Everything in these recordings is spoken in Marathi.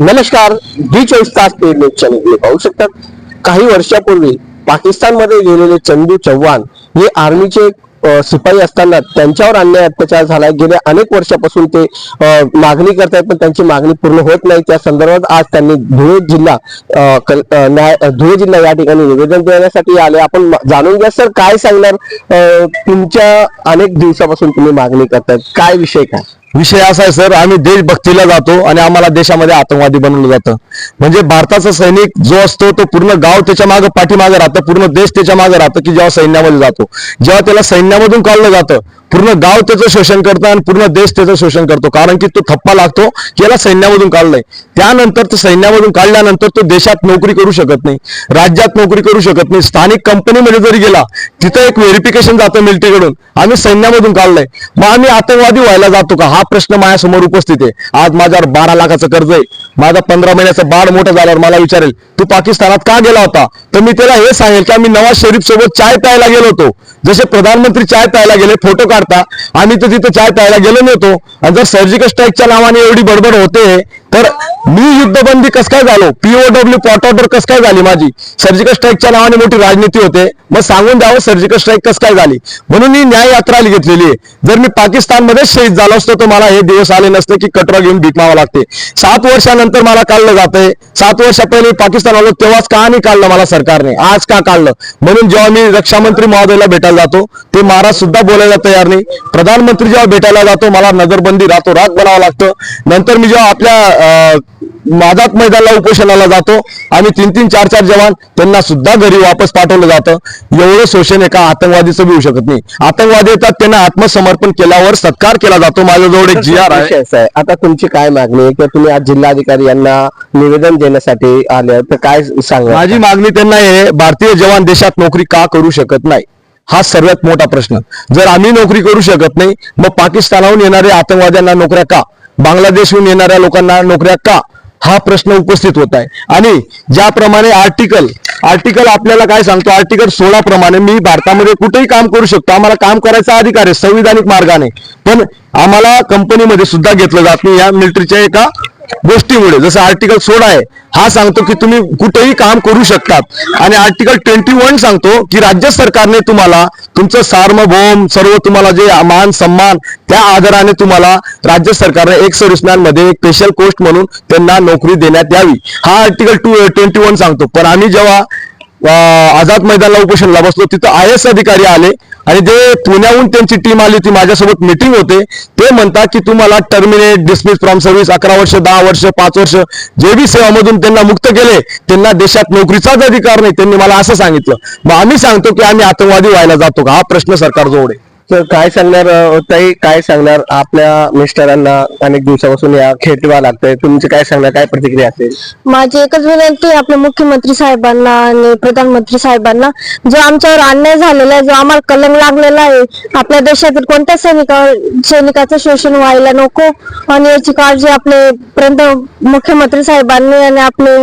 नमस्कार डी चोवीस तास पेड न्यूज चॅनल पाहू शकतात काही वर्षापूर्वी पाकिस्तानमध्ये गेलेले चंदू चव्हाण हे आर्मीचे अ, शिपाई असताना त्यांच्यावर अन्याय अत्याचार झाला. गेल्या अनेक वर्षापासून ते मागणी करतायत पण त्यांची मागणी पूर्ण होत नाही. त्या संदर्भात आज त्यांनी धुळे जिल्हा न्याय धुळे जिल्हा या ठिकाणी निवेदन देण्यासाठी आले. आपण जाणून घ्या सर काय सांगणार? तुमच्या अनेक दिवसापासून तुम्ही मागणी करतायत. काय विषय काय? विषय असा आहे सर आम्ही देशभक्तीला जातो आणि आम्हाला देशामध्ये आतंकवादी बनवलं जातं. म्हणजे भारताचा सैनिक जो असतो तो पूर्ण गाव त्याच्यामागे पाठीमागे राहतं पूर्ण देश त्याच्यामागे राहतं की जेव्हा सैन्यामध्ये जातो. जेव्हा त्याला सैन्यामधून काढलं जातं पूर्ण गाव त्याचं शोषण करतं आणि पूर्ण देश त्याचं शोषण करतो. कारण की तो थप्पा लागतो याला सैन्यामधून काढलंय. त्यानंतर तो सैन्यामधून काढल्यानंतर तो देशात नोकरी करू शकत नाही राज्यात नोकरी करू शकत नाही. स्थानिक कंपनीमध्ये जरी गेला तिथं एक व्हेरिफिकेशन जातं मिलिटरीकडून. आम्ही सैन्यामधून काढलंय. मग आम्ही आतंकवादी व्हायला जातो का? हा प्रश्न माझ्यासमोर उपस्थित आहे. आज माझ्यावर बारा लाखाचं कर्ज आहे. माझा पंधरा महिन्याचं बाळ मोठं झाल्यावर मला विचारेल तू पाकिस्तानात का गेला होता? तर मी त्याला हे सांगेल की आम्ही नवाज शरीफ सोबत चाय प्यायला गेलो होतो. जसे प्रधानमंत्री चाय प्यायला गेले फोटो काढता आम्ही तर तिथं चाय प्यायला गेलो नव्हतो. आणि जर सर्जिकल स्ट्राईकच्या नावाने एवढी बडबड होते तर मी युद्धबंदी कस काय झालो? पीओडब्ल्यू पॉट ऑर्डर कस काय झाली माझी? सर्जिकल स्ट्राईकच्या नावाने मोठी राजनीती होते. मग सांगून द्यावं सर्जिकल स्ट्राईक कस काय झाली? म्हणून मी न्याय यात्रा घेतलेली आहे. जर मी पाकिस्तानमध्ये शहीद झालो असतो तर मला हे दिवस आले नसते की कटरा घेऊन भीक मावा लागते. सात वर्षानंतर मला काढलं जातंय. सात वर्षा पहिले पाकिस्तान आलो तेव्हाच का नाही काढलं मला सरकारने? आज का काढलं? म्हणून जेव्हा मी रक्षामंत्री महोदयाला भेटायला जातो ते महाराज सुद्धा बोलायला तयार नाही. प्रधानमंत्री जेव्हा भेटायला जातो मला नजरबंदी रातोरात बनावं लागतं. नंतर मी जेव्हा आपल्या मादात मैदानाला उपोषणाला जातो. आणि तीन तीन चार चार जवान त्यांना सुद्धा घरी वापस पाठवलं जातं. एवढं शोषण एका आतंकवादीचं बी होऊ शकत नाही. आतंकवादी येतात त्यांना आत्मसमर्पण केल्यावर सत्कार केला जातो. माझ्याजवळ एक जी आर आहे. आता तुमची काय मागणी आहे? किंवा तुम्ही आज जिल्हाधिकारी यांना निवेदन देण्यासाठी आले तर काय सांगा माझी मागणी त्यांना आहे भारतीय जवान देशात नोकरी का करू शकत नाही? हा सर्वात मोठा प्रश्न. जर आम्ही नोकरी करू शकत नाही मग पाकिस्तानाहून येणाऱ्या आतंकवाद्यांना नोकऱ्या का? बांगलादेशहून येणाऱ्या लोकांना नोकऱ्या का? हा प्रश्न उपस्थित होत आहे. आणि ज्याप्रमाणे आर्टिकल आर्टिकल आपल्याला काय सांगतो? आर्टिकल सोळा प्रमाणे मी भारतामध्ये कुठेही काम करू शकतो. आम्हाला काम करायचा अधिकार आहे संविधानिक मार्गाने. पण आम्हाला कंपनीमध्ये सुद्धा घेतलं जात नाही. या मिलिटरीच्या एका गोष्टीमुळे. जसं आर्टिकल सोळा आहे हा सांगतो की तुम्ही कुठेही काम करू शकतात. आणि आर्टिकल ट्वेंटी वन सांगतो की राज्य सरकारने तुम्हाला तुमचं सार्वभौम सर्व तुम्हाला जे मान सन्मान त्या आधाराने तुम्हाला राज्य सरकारने एक सर्व्हिसमॅनमध्ये एक स्पेशल कोस्ट म्हणून त्यांना नोकरी देण्यात यावी. हा आर्टिकल टू ट्वेंटी वन सांगतो. पण आम्ही जेव्हा आझाद मैदानला उपोषणला बसलो तिथं आय एस अधिकारी आले. आणि जे पुण्याहून त्यांची टीम आली होती माझ्यासोबत मिटिंग होते. ते म्हणतात की तुम्हाला टर्मिनेट डिस्मिस फ्रॉम सर्व्हिस अकरा वर्ष दहा वर्ष पाच वर्ष जे बी सेवामधून त्यांना मुक्त केले त्यांना देशात नोकरीचाच अधिकार नाही. त्यांनी मला असं सांगितलं. मग आम्ही सांगतो की आम्ही आतंकवादी व्हायला जातो का? हा प्रश्न सरकारजवळ आहे. तर काय सांगणार अं, ताई? काय सांगणार आपल्या मिस्टरांना? अनेक दिवसापासून या खेटवा लागतंय. तुमची काय सांगणार? काय प्रतिक्रिया असेल? माझी एकच विनंती आहे आपल्या मुख्यमंत्री साहेबांना आणि प्रधानमंत्री साहेबांना. जो आमच्यावर अन्याय झालेला आहे जो आम्हाला कलंक लागलेला आहे आपल्या देशातील कोणत्या सैनिका सैनिकाचं शोषण व्हायला नको. आणि याची काळजी आपले प्रंत मुख्यमंत्री साहेबांनी आणि आपले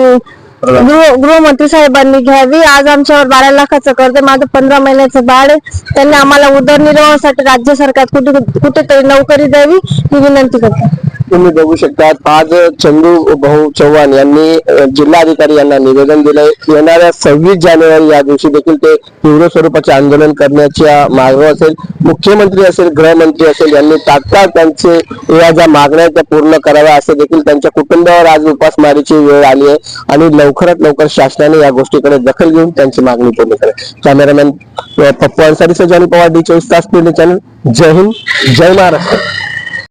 गृह गृहमंत्री साहेबांनी घ्यावी. आज आमच्यावर बारा लाखाचं कर्ज माझं पंधरा महिन्याचं बाळ आहे. त्यांनी आम्हाला उदरनिर्वाहासाठी राज्य सरकार कुठे कुठेतरी नोकरी द्यावी ही विनंती करते. तुम्ही बघू शकतात. आज चंदू भाऊ चव्हाण यांनी जिल्हाधिकारी यांना निवेदन दिलंय. येणाऱ्या सव्वीस जानेवारी या दिवशी देखील ते तीव्र स्वरूपाचे आंदोलन करण्याच्या मागण्या असेल. मुख्यमंत्री असेल गृहमंत्री असेल यांनी तात्काळ त्यांचे या ज्या मागण्या त्या पूर्ण कराव्या असे देखील त्यांच्या कुटुंबावर आज उपासमारीची वेळ आली आहे. आणि लवकरात लवकर शासनाने या गोष्टीकडे दखल घेऊन त्यांची मागणी पूर्ण करेल कॅमेरामॅन पप्पू अन्सारी सजानी पवार डी चोवीस तास चॅनल. जय हिंद जय महाराष्ट्र.